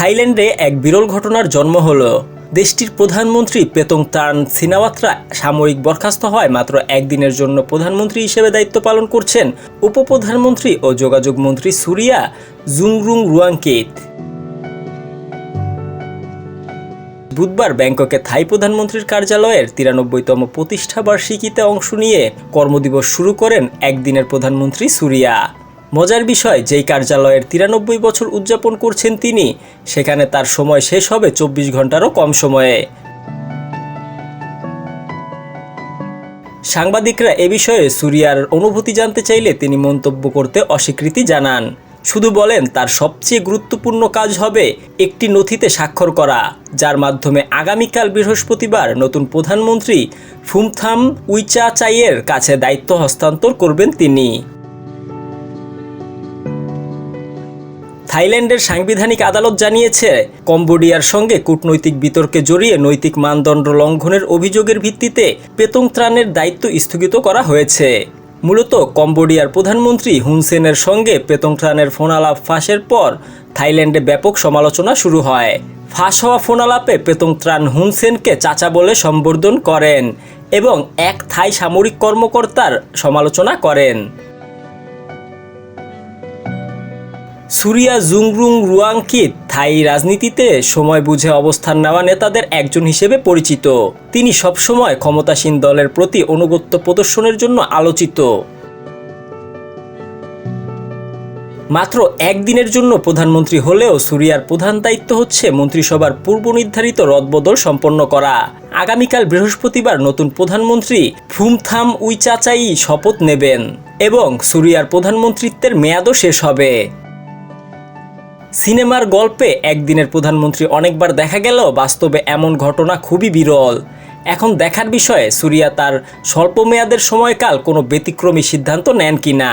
থাইল্যান্ডে এক বিরল ঘটনার জন্ম হলো। দেশটির প্রধানমন্ত্রী পেতং তান সিনাওয়াত্রা সাময়িক বরখাস্ত হয় মাত্র একদিনের জন্য প্রধানমন্ত্রী হিসেবে দায়িত্ব পালন করছেন উপপ্রধানমন্ত্রী ও যোগাযোগ মন্ত্রী সুরিয়া জুংরুং রুয়াংকেত বুধবার ব্যাংককে থাই প্রধানমন্ত্রীর কার্যালয়ের তিরানব্বইতম প্রতিষ্ঠা বার্ষিকীতে অংশ নিয়ে কর্মদিবস শুরু করেন একদিনের প্রধানমন্ত্রী সুরিয়া। মজার বিষয়, যেই কার্যালয়ের তিরানব্বই বছর উদযাপন করছেন তিনি, সেখানে তার সময় শেষ হবে চব্বিশ ঘন্টারও কম সময়ে। সাংবাদিকরা এ বিষয়ে সুরিয়ার অনুভূতি জানতে চাইলে তিনি মন্তব্য করতে অস্বীকৃতি জানান। শুধু বলেন, তার সবচেয়ে গুরুত্বপূর্ণ কাজ হবে একটি নথিতে স্বাক্ষর করা, যার মাধ্যমে আগামীকাল বৃহস্পতিবার নতুন প্রধানমন্ত্রী ফুমথাম উইচা চাইয়ের কাছে দায়িত্ব হস্তান্তর করবেন তিনি। থাইল্যান্ডের সাংবিধানিক আদালত জানিয়েছে, কম্বোডিয়ার সঙ্গে কূটনৈতিক বিতর্কে জড়িয়ে নৈতিক মানদণ্ড লঙ্ঘনের অভিযোগের ভিত্তিতে পেতং ত্রাণের দায়িত্ব স্থগিত করা হয়েছে। মূলত কম্বোডিয়ার প্রধানমন্ত্রী হুনসেনের সঙ্গে পেতং ত্রাণের ফোনালাপ ফাঁসের পর থাইল্যান্ডে ব্যাপক সমালোচনা শুরু হয়। ফাঁস হওয়া ফোনালাপে পেতং ত্রাণ হুনসেনকে চাচা বলে সম্বোধন করেন এবং এক থাই সামরিক কর্মকর্তার সমালোচনা করেন। সুরিয়া, জুংরুং রুয়াংকিত থাই রাজনীতিতে সময় বুঝে অবস্থান নেওয়া নেতাদের একজন হিসেবে পরিচিত। তিনি সবসময় ক্ষমতাসীন দলের প্রতি অনুগত্য প্রদর্শনের জন্য আলোচিত। মাত্র একদিনের জন্য প্রধানমন্ত্রী হলেও সুরিয়ার প্রধান দায়িত্ব হচ্ছে মন্ত্রিসভার পূর্ব নির্ধারিত রদবদল সম্পন্ন করা। আগামীকাল বৃহস্পতিবার নতুন প্রধানমন্ত্রী ফুমথাম উইচাচাই শপথ নেবেন এবং সুরিয়ার প্রধানমন্ত্রিত্বের মেয়াদও শেষ হবে। সিনেমার গল্পে একদিনের প্রধানমন্ত্রী অনেকবার দেখা গেল, বাস্তবে এমন ঘটনা খুবই বিরল। এখন দেখার বিষয়ে সুরিয়া তার স্বল্পমেয়াদের সময়কাল কোনো ব্যতিক্রমী সিদ্ধান্ত নেন কিনা?